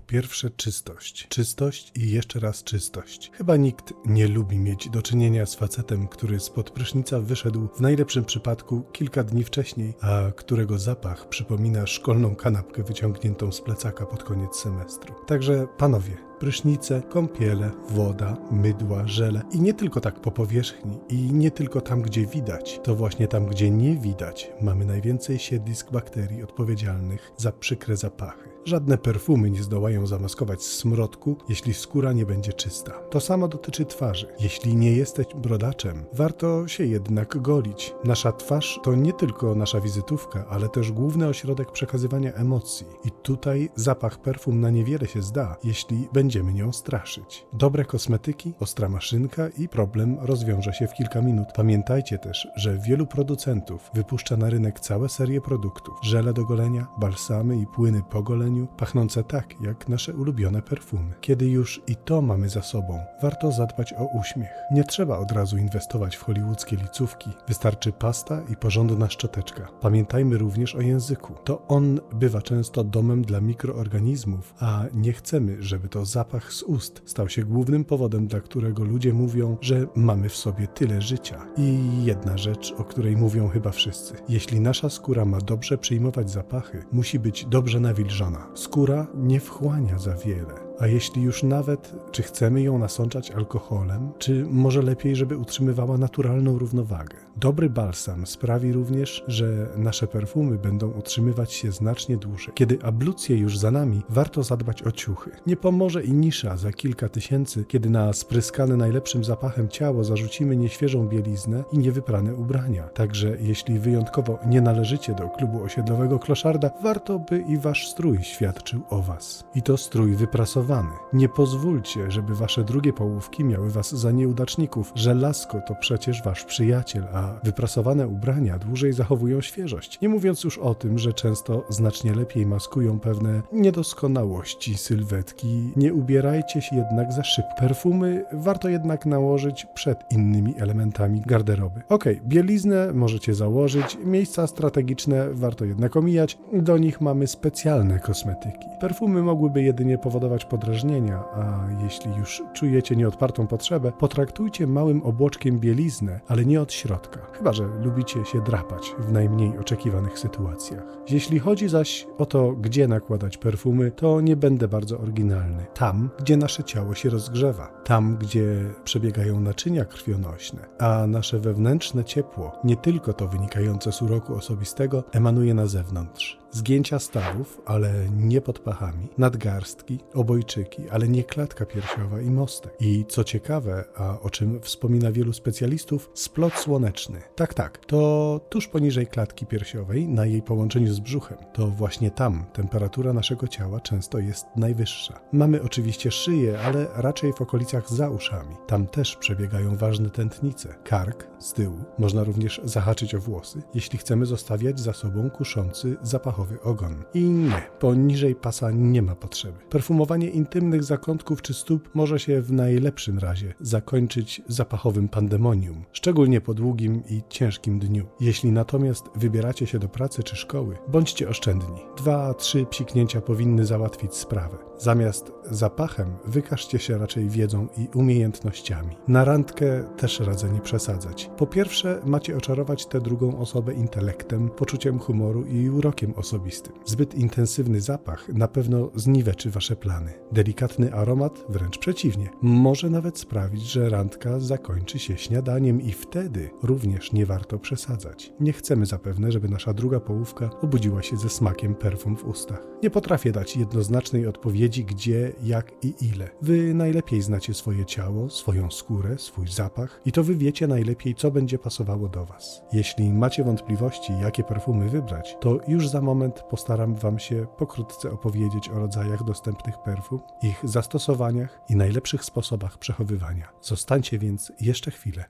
pierwsze czystość. Czystość i jeszcze raz czystość. Chyba nikt nie lubi mieć do czynienia z facetem, który spod prysznica wyszedł w najlepszym przypadku kilka dni wcześniej, a którego zapach przypomina szkolną kanapkę wyciągniętą z plecaka pod koniec semestru. Także panowie, prysznice, kąpiele, woda, mydła, żele i nie tylko tak po powierzchni i nie tylko tam, gdzie widać, to właśnie tam, gdzie nie widać, mamy najwięcej siedlisk bakterii odpowiedzialnych za przykre zapachy. Żadne perfumy nie zdołają zamaskować smrodku, jeśli skóra nie będzie czysta. To samo dotyczy twarzy. Jeśli nie jesteś brodaczem, warto się jednak golić. Nasza twarz to nie tylko nasza wizytówka, ale też główny ośrodek przekazywania emocji. I tutaj zapach perfum na niewiele się zda, jeśli będziemy nią straszyć. Dobre kosmetyki, ostra maszynka i problem rozwiąże się w kilka minut. Pamiętajcie też, że wielu producentów wypuszcza na rynek całe serie produktów. Żele do golenia, balsamy i płyny po goleniu, pachnące tak jak nasze ulubione perfumy. Kiedy już i to mamy za sobą, warto zadbać o uśmiech. Nie trzeba od razu inwestować w hollywoodzkie licówki. Wystarczy pasta i porządna szczoteczka. Pamiętajmy również o języku. To on bywa często domem dla mikroorganizmów, a nie chcemy, żeby to zapach z ust stał się głównym powodem, dla którego ludzie mówią, że mamy w sobie tyle życia. I jedna rzecz, o której mówią chyba wszyscy. Jeśli nasza skóra ma dobrze przyjmować zapachy, musi być dobrze nawilżona. Skóra nie wchłania za wiele. A jeśli już nawet, czy chcemy ją nasączać alkoholem, czy może lepiej, żeby utrzymywała naturalną równowagę? Dobry balsam sprawi również, że nasze perfumy będą utrzymywać się znacznie dłużej. Kiedy ablucje już za nami, warto zadbać o ciuchy. Nie pomoże i nisza za kilka tysięcy, kiedy na spryskane najlepszym zapachem ciało zarzucimy nieświeżą bieliznę i niewyprane ubrania. Także jeśli wyjątkowo nie należycie do klubu osiedlowego kloszarda, warto by i wasz strój świadczył o was. I to strój wyprasowany. Nie pozwólcie, żeby wasze drugie połówki miały was za nieudaczników. Żelazko to przecież wasz przyjaciel, a wyprasowane ubrania dłużej zachowują świeżość. Nie mówiąc już o tym, że często znacznie lepiej maskują pewne niedoskonałości sylwetki. Nie ubierajcie się jednak za szybko. Perfumy warto jednak nałożyć przed innymi elementami garderoby. Okej, bieliznę możecie założyć, miejsca strategiczne warto jednak omijać. Do nich mamy specjalne kosmetyki. Perfumy mogłyby jedynie powodować podrażnienia, a jeśli już czujecie nieodpartą potrzebę, potraktujcie małym obłoczkiem bieliznę, ale nie od środka. Chyba, że lubicie się drapać w najmniej oczekiwanych sytuacjach. Jeśli chodzi zaś o to, gdzie nakładać perfumy, to nie będę bardzo oryginalny. Tam, gdzie nasze ciało się rozgrzewa, tam, gdzie przebiegają naczynia krwionośne, a nasze wewnętrzne ciepło, nie tylko to wynikające z uroku osobistego, emanuje na zewnątrz. Zgięcia stawów, ale nie pod pachami, nadgarstki, obojczyki, ale nie klatka piersiowa i mostek. I co ciekawe, a o czym wspomina wielu specjalistów, splot słoneczny. Tak, tak, to tuż poniżej klatki piersiowej, na jej połączeniu z brzuchem. To właśnie tam temperatura naszego ciała często jest najwyższa. Mamy oczywiście szyję, ale raczej w okolicach za uszami. Tam też przebiegają ważne tętnice. Kark z tyłu. Można również zahaczyć o włosy, jeśli chcemy zostawiać za sobą kuszący zapachowy ogon. I nie, poniżej pasa nie ma potrzeby. Perfumowanie intymnych zakątków czy stóp może się w najlepszym razie zakończyć zapachowym pandemonium, szczególnie po długim i ciężkim dniu. Jeśli natomiast wybieracie się do pracy czy szkoły, bądźcie oszczędni. Dwa, trzy psiknięcia powinny załatwić sprawę. Zamiast zapachem wykażcie się raczej wiedzą i umiejętnościami. Na randkę też radzę nie przesadzać. Po pierwsze, macie oczarować tę drugą osobę intelektem, poczuciem humoru i urokiem osobistym. Zbyt intensywny zapach na pewno zniweczy wasze plany. Delikatny aromat, wręcz przeciwnie, może nawet sprawić, że randka zakończy się śniadaniem i wtedy również nie warto przesadzać. Nie chcemy zapewne, żeby nasza druga połówka obudziła się ze smakiem perfum w ustach. Nie potrafię dać jednoznacznej odpowiedzi, gdzie, jak i ile. Wy najlepiej znacie swoje ciało, swoją skórę, swój zapach i to wy wiecie najlepiej, co będzie pasowało do was. Jeśli macie wątpliwości, jakie perfumy wybrać, to już za moment postaram wam się pokrótce opowiedzieć o rodzajach dostępnych perfum, ich zastosowaniach i najlepszych sposobach przechowywania. Zostańcie więc jeszcze chwilę.